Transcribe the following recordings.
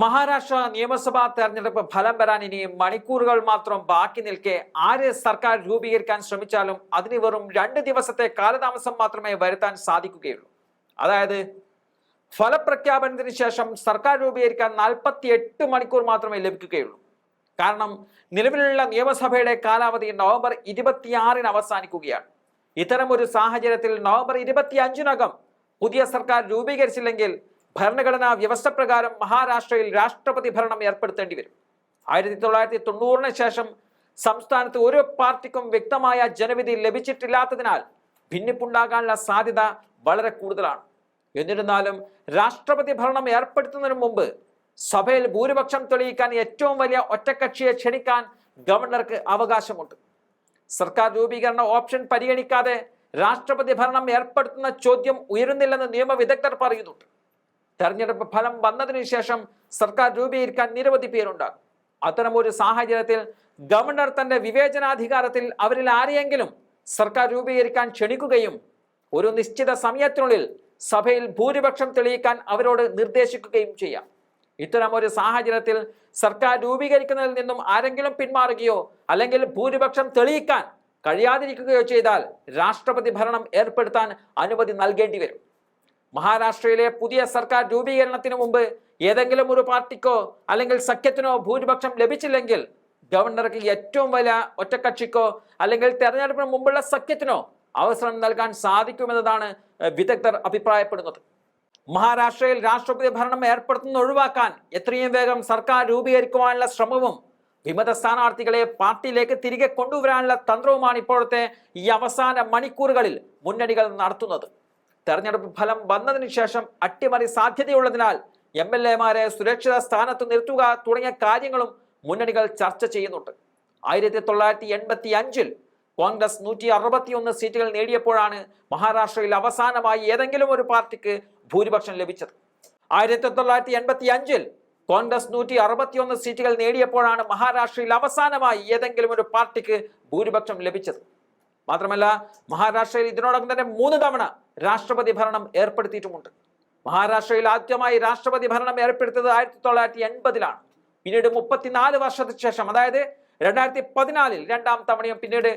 മഹാരാഷ്ട്ര നിയമസഭാ തെരഞ്ഞെടുപ്പ് ഫലം വരാൻ ഇനി മണിക്കൂറുകൾ മാത്രം ബാക്കി നിൽക്കെ ആര് സർക്കാർ രൂപീകരിക്കാൻ ശ്രമിച്ചാലും അതിന് വെറും രണ്ട് ദിവസത്തെ കാലതാമസം മാത്രമേ വരുത്താൻ സാധിക്കുകയുള്ളൂ. അതായത് ഫലപ്രഖ്യാപനത്തിന് ശേഷം സർക്കാർ രൂപീകരിക്കാൻ നാൽപ്പത്തി എട്ട് മണിക്കൂർ മാത്രമേ ലഭിക്കുകയുള്ളൂ. കാരണം നിലവിലുള്ള നിയമസഭയുടെ കാലാവധി നവംബർ ഇരുപത്തിയാറിന് അവസാനിക്കുകയാണ്. ഇത്തരം ഒരു സാഹചര്യത്തിൽ നവംബർ ഇരുപത്തി അഞ്ചിനകം പുതിയ സർക്കാർ രൂപീകരിച്ചില്ലെങ്കിൽ ഭരണഘടനാ വ്യവസ്ഥ പ്രകാരം മഹാരാഷ്ട്രയിൽ രാഷ്ട്രപതി ഭരണം ഏർപ്പെടുത്തേണ്ടി വരും. ആയിരത്തി തൊള്ളായിരത്തി തൊണ്ണൂറിന് ശേഷം സംസ്ഥാനത്ത് ഒരു പാർട്ടിക്കും വ്യക്തമായ ജനവിധി ലഭിച്ചിട്ടില്ലാത്തതിനാൽ ഭിന്നിപ്പുണ്ടാകാനുള്ള സാധ്യത വളരെ കൂടുതലാണ്. എന്നിരുന്നാലും രാഷ്ട്രപതി ഭരണം ഏർപ്പെടുത്തുന്നതിന് മുമ്പ് സഭയിൽ ഭൂരിപക്ഷം തെളിയിക്കാൻ ഏറ്റവും വലിയ ഒറ്റക്കക്ഷിയെ ക്ഷണിക്കാൻ ഗവർണർക്ക് അവകാശമുണ്ട്. സർക്കാർ രൂപീകരണ ഓപ്ഷൻ പരിഗണിക്കാതെ രാഷ്ട്രപതി ഭരണം ഏർപ്പെടുത്തുന്ന ചോദ്യം ഉയരുന്നില്ലെന്ന് നിയമവിദഗ്ധർ പറയുന്നുണ്ട്. തെരഞ്ഞെടുപ്പ് ഫലം വന്നതിന് ശേഷം സർക്കാർ രൂപീകരിക്കാൻ നിരവധി പേരുണ്ടാകും. അത്തരമൊരു സാഹചര്യത്തിൽ ഗവർണർ തന്റെ വിവേചനാധികാരത്തിൽ അവരിൽ ആരെയെങ്കിലും സർക്കാർ രൂപീകരിക്കാൻ ക്ഷണിക്കുകയും ഒരു നിശ്ചിത സമയത്തിനുള്ളിൽ സഭയിൽ ഭൂരിപക്ഷം തെളിയിക്കാൻ അവരോട് നിർദ്ദേശിക്കുകയും ചെയ്യാം. ഇത്തരം ഒരു സാഹചര്യത്തിൽ സർക്കാർ രൂപീകരിക്കുന്നതിൽ നിന്നും ആരെങ്കിലും പിന്മാറുകയോ അല്ലെങ്കിൽ ഭൂരിപക്ഷം തെളിയിക്കാൻ കഴിയാതിരിക്കുകയോ ചെയ്താൽ രാഷ്ട്രപതി ഭരണം ഏർപ്പെടുത്താൻ അനുമതി നൽകേണ്ടി വരും. മഹാരാഷ്ട്രയിലെ പുതിയ സർക്കാർ രൂപീകരണത്തിന് മുമ്പ് ഏതെങ്കിലും ഒരു പാർട്ടിക്കോ അല്ലെങ്കിൽ സഖ്യത്തിനോ ഭൂരിപക്ഷം ലഭിച്ചില്ലെങ്കിൽ ഗവർണർക്ക് ഏറ്റവും വലിയ ഒറ്റക്കക്ഷിക്കോ അല്ലെങ്കിൽ തെരഞ്ഞെടുപ്പിന് മുമ്പുള്ള സഖ്യത്തിനോ അവസരം നൽകാൻ സാധിക്കുമെന്നതാണ് വിദഗ്ധർ അഭിപ്രായപ്പെടുന്നത്. മഹാരാഷ്ട്രയിൽ രാഷ്ട്രപതി ഭരണം ഏർപ്പെടുത്തുന്ന ഒഴിവാക്കാൻ എത്രയും വേഗം സർക്കാർ രൂപീകരിക്കുവാനുള്ള ശ്രമവും വിമത സ്ഥാനാർത്ഥികളെ പാർട്ടിയിലേക്ക് തിരികെ കൊണ്ടുവരാനുള്ള തന്ത്രവുമാണ് ഇപ്പോഴത്തെ ഈ അവസാന മണിക്കൂറുകളിൽ മുന്നണികൾ നടത്തുന്നത്. തെരഞ്ഞെടുപ്പ് ഫലം വന്നതിന് ശേഷം അട്ടിമറി സാധ്യതയുള്ളതിനാൽ എം എൽ എമാരെ സുരക്ഷിത സ്ഥാനത്ത് നിർത്തുക തുടങ്ങിയ കാര്യങ്ങളും മുന്നണികൾ ചർച്ച ചെയ്യുന്നുണ്ട്. ആയിരത്തി തൊള്ളായിരത്തി എൺപത്തി അഞ്ചിൽ കോൺഗ്രസ് നൂറ്റി അറുപത്തിയൊന്ന് സീറ്റുകൾ നേടിയപ്പോഴാണ് മഹാരാഷ്ട്രയിൽ അവസാനമായി ഏതെങ്കിലും ഒരു പാർട്ടിക്ക് ഭൂരിപക്ഷം ലഭിച്ചത്. ആയിരത്തി തൊള്ളായിരത്തി എൺപത്തി അഞ്ചിൽ കോൺഗ്രസ് നൂറ്റി അറുപത്തിയൊന്ന് സീറ്റുകൾ നേടിയപ്പോഴാണ് മഹാരാഷ്ട്രയിൽ അവസാനമായി ഏതെങ്കിലും ഒരു പാർട്ടിക്ക് ഭൂരിപക്ഷം ലഭിച്ചത്. മാത്രമല്ല മഹാരാഷ്ട്രയിൽ ഇതിനോടകം തന്നെ മൂന്ന് തവണ രാഷ്ട്രപതി ഭരണം ഏർപ്പെടുത്തിയിട്ടുമുണ്ട്. മഹാരാഷ്ട്രയിൽ ആദ്യമായി രാഷ്ട്രപതി ഭരണം ഏർപ്പെടുത്തിയത് ആയിരത്തി തൊള്ളായിരത്തി എൺപതിലാണ് പിന്നീട് മുപ്പത്തിനാല് വർഷത്തിന് ശേഷം അതായത് രണ്ടായിരത്തി പതിനാലിൽ രണ്ടാം തവണയും പിന്നീട്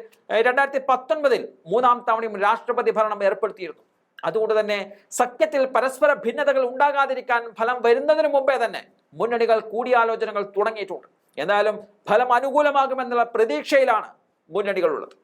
രണ്ടായിരത്തി പത്തൊൻപതിൽ മൂന്നാം തവണയും രാഷ്ട്രപതി ഭരണം ഏർപ്പെടുത്തിയിരുന്നു. അതുകൊണ്ട് തന്നെ സഖ്യത്തിൽ പരസ്പര ഭിന്നതകൾ ഉണ്ടാകാതിരിക്കാൻ ഫലം വരുന്നതിന് മുമ്പേ തന്നെ മുന്നണികൾ കൂടിയാലോചനകൾ തുടങ്ങിയിട്ടുണ്ട്. എന്തായാലും ഫലം അനുകൂലമാകുമെന്നുള്ള പ്രതീക്ഷയിലാണ് മുന്നണികളുള്ളത്.